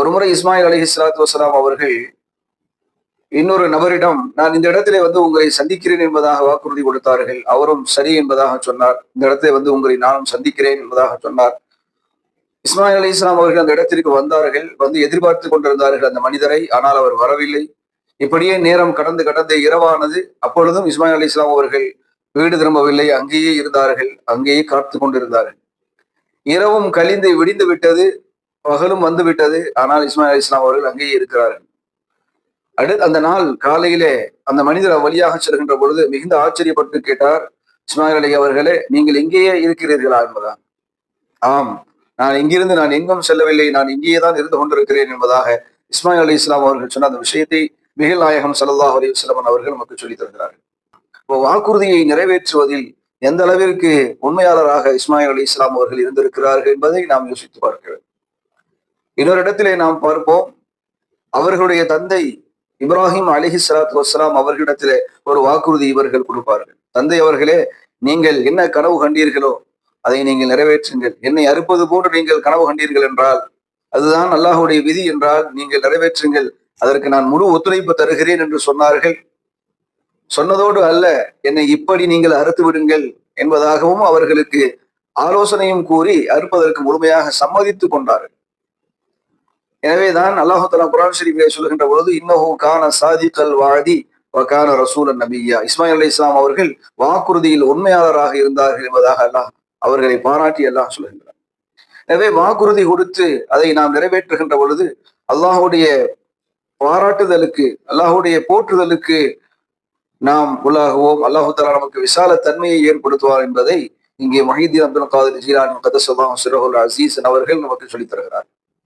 ஒருமுறை இஸ்மாயில் அலி இஸ்லாத்து வசலாம் அவர்கள் இன்னொரு நபரிடம் நான் இந்த இடத்திலே வந்து உங்களை சந்திக்கிறேன் என்பதாக வாக்குறுதி கொடுத்தார்கள். அவரும் சரி என்பதாக சொன்னார். இந்த இடத்திலே வந்து உங்களை நானும் சந்திக்கிறேன் என்பதாக சொன்னார். இஸ்மாயில் அலி இஸ்லாம் அவர்கள் அந்த இடத்திற்கு வந்தார்கள். வந்து எதிர்பார்த்து கொண்டிருந்தார்கள் அந்த மனிதரை. ஆனால் அவர் வரவில்லை. இப்படியே நேரம் கடந்து கடந்து இரவானது. அப்பொழுதும் இஸ்மாயில் அலி இஸ்லாம் அவர்கள் வீடு திரும்பவில்லை. அங்கேயே இருந்தார்கள். அங்கேயே காத்து கொண்டிருந்தார்கள். இரவும் கழிந்து விடிந்து விட்டது. பகலும் வந்து விட்டது ஆனால் இஸ்மாயில் அலி இஸ்லாம் அவர்கள் அங்கேயே இருக்கிறார்கள். அடுத்து அந்த நாள் காலையிலே அந்த மனிதர் வழியாக செல்கின்ற பொழுது மிகுந்த ஆச்சரியப்பட்டு கேட்டார் இஸ்மாயில் அலி அவர்களே நீங்கள் இங்கேயே இருக்கிறீர்களா என்பதான் ஆம் நான் இங்கிருந்து நான் எங்கும் செல்லவில்லை நான் இங்கேயே தான் இருந்து கொண்டிருக்கிறேன் என்பதாக இஸ்மாயில் அலி இஸ்லாம் அவர்கள் சொன்ன அந்த விஷயத்தை மிகில் நாயகம் சல்லாஹ் அலி வஸ்லமன் அவர்கள் நமக்கு சொல்லித் தருகிறார்கள். இப்போ வாக்குறுதியை நிறைவேற்றுவதில் எந்த அளவிற்கு உண்மையாளராக இஸ்மாயில் அலி இஸ்லாம் அவர்கள் இருந்திருக்கிறார்கள் என்பதை நாம் யோசித்து பார்க்க இன்னொரு இடத்திலே நாம் பார்ப்போம். அவர்களுடைய தந்தை இப்ராஹிம் அலிஹி சலாத் வஸ்லாம் அவர்களிடத்திலே ஒரு வாக்குறுதி இவர்கள் கொடுப்பார்கள். தந்தை அவர்களே நீங்கள் என்ன கனவு கண்டீர்களோ அதை நீங்கள் நிறைவேற்றுங்கள். என்னை அறுப்பது போன்று நீங்கள் கனவு கண்டீர்கள் என்றால் அதுதான் அல்லாஹுடைய விதி என்றால் நீங்கள் நிறைவேற்றுங்கள். அதற்கு நான் முழு ஒத்துழைப்பு தருகிறேன் என்று சொன்னார்கள். சொன்னதோடு அல்ல என்னை இப்படி நீங்கள் அறுத்து விடுங்கள் என்பதாகவும் அவர்களுக்கு ஆலோசனையும் கூறி அறுப்பதற்கு முழுமையாக சம்மதித்துக் கொண்டார்கள். எனவேதான் அல்லாஹு குரான் ஷரீஃபிலே சொல்கின்ற பொழுது இன்னஹு கான சாதிக்கல் வாதி வக்கான ரசூலன் நபியா. இஸ்மாயில் அலி இஸ்லாம் அவர்கள் வாக்குறுதியில் உண்மையாளராக இருந்தார்கள் என்பதாக அல்லாஹ் அவர்களை பாராட்டி அல்லாஹ் சொல்கின்றார் எனவே வாக்குறுதி கொடுத்து அதை நாம் நிறைவேற்றுகின்ற பொழுது அல்லாஹுடைய பாராட்டுதலுக்கு அல்லாஹுடைய போற்றுதலுக்கு நாம் உள்ளாகுவோம். அல்லாஹு தாலா நமக்கு விசால தன்மையை ஏற்படுத்துவார் என்பதை இங்கே மஹீதீன் அப்துல் காதர் ஜீலான் கதசல்லாம் சிரஹுல் அசீசன் அவர்கள் நமக்கு சொல்லித் தருகிறார்.